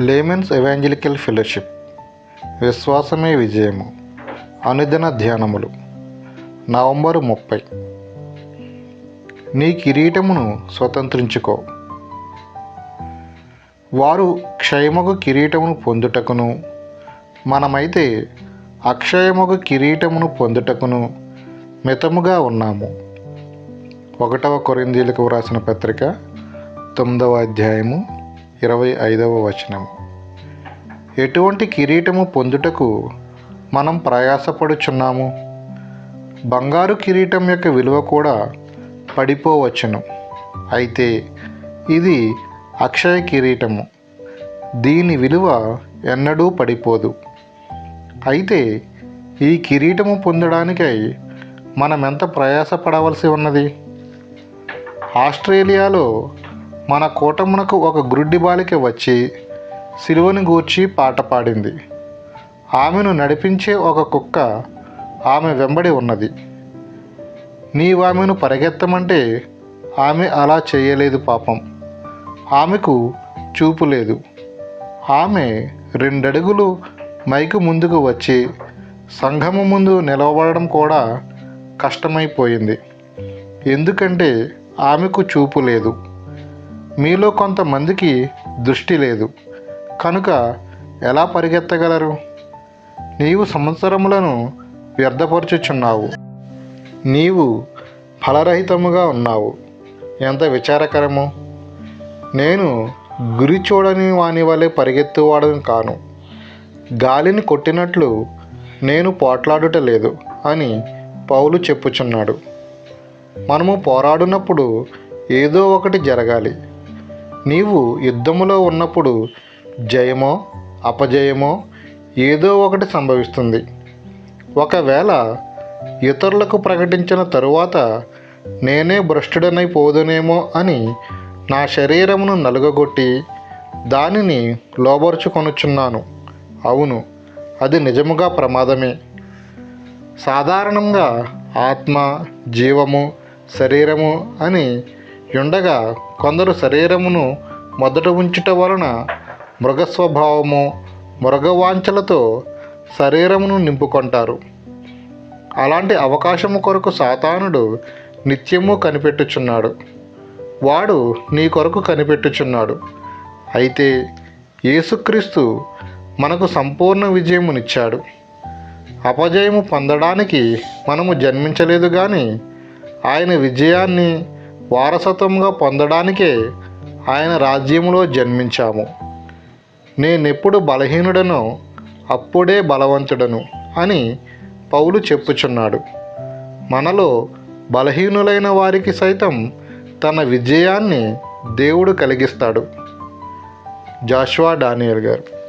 Laymen's evangelical fellowship. విశ్వాసమే విజయము. అనుదిన ధ్యానములు. November ముప్పై. నీ కిరీటమును స్వతంత్రించుకో. వారు క్షయమగు కిరీటమును పొందుటకును మనమైతే అక్షయముగు కిరీటమును పొందుటకును మితముగా ఉన్నాము. ఒకటవ కొరిందీలకు వ్రాసిన పత్రిక తొమ్మిదవ అధ్యాయము ఇరవై ఐదవ వచనం. ఎటువంటి కిరీటము పొందుటకు మనం ప్రయాసపడుచున్నాము? బంగారు కిరీటం యొక్క విలువ కూడా పడిపోవచ్చును. అయితే ఇది అక్షయ కిరీటము. దీని విలువ ఎన్నడూ పడిపోదు. అయితే ఈ కిరీటము పొందడానికై మనం ఎంత ప్రయాసపడవలసి ఉన్నది? ఆస్ట్రేలియాలో మన కూటమునకు ఒక గ్రుడ్డి బాలిక వచ్చి సిలువను గూర్చి పాట పాడింది. ఆమెను నడిపించే ఒక కుక్క ఆమె వెంబడి ఉన్నది. నీవామెను పరిగెత్తమంటే ఆమె అలా చేయలేదు పాపం. ఆమెకు చూపు లేదు. ఆమె రెండడుగులు మైకు ముందుకు వచ్చి సంఘము ముందు నిలవబడడం కూడా కష్టమైపోయింది. ఎందుకంటే ఆమెకు చూపు లేదు. మీలో కొంతమందికి దృష్టి లేదు. కనుక ఎలా పరిగెత్తగలరు? నీవు సంవత్సరములను వ్యర్థపరుచుచున్నావు. నీవు ఫలరహితముగా ఉన్నావు. ఎంత విచారకరము! నేను గురి చూడని వాని వలె పరిగెత్తువాడని కాను. గాలిని కొట్టినట్లు నేను పోట్లాడుట లేదు అని పౌలు చెప్పుచున్నాడు. మనము పోరాడినప్పుడు ఏదో ఒకటి జరగాలి. నీవు యుద్ధములో ఉన్నప్పుడు జయమో అపజయమో ఏదో ఒకటి సంభవిస్తుంది. ఒకవేళ ఇతరులకు ప్రకటించిన తరువాత నేనే భ్రష్టుడనైపోదునేమో అని నా శరీరమును నలుగగొట్టి దానిని లోబరుచుకొనుచున్నాను. అవును అది నిజముగా ప్రమాదమే. సాధారణంగా ఆత్మ జీవము శరీరము అని ఉండగా కొందరు శరీరమును మొదట ఉంచుట వలన మృగస్వభావము మృగవాంఛలతో శరీరమును నింపుకుంటారు. అలాంటి అవకాశము కొరకు సాతానుడు నిత్యము కనిపెట్టుచున్నాడు. వాడు నీ కొరకు కనిపెట్టుచున్నాడు. అయితే యేసుక్రీస్తు మనకు సంపూర్ణ విజయమునిచ్చాడు. అపజయము పొందడానికి మనము జన్మించలేదు కానీ ఆయన విజయాన్ని వారసత్వంగా పొందడానికే ఆయన రాజ్యంలో జన్మించాము. నేనెప్పుడు బలహీనుడనో అప్పుడే బలవంతుడను అని పౌలు చెప్పుచున్నాడు. మనలో బలహీనులైన వారికి సైతం తన విజయాన్ని దేవుడు కలిగిస్తాడు. జాష్వా డానియల్ గారు.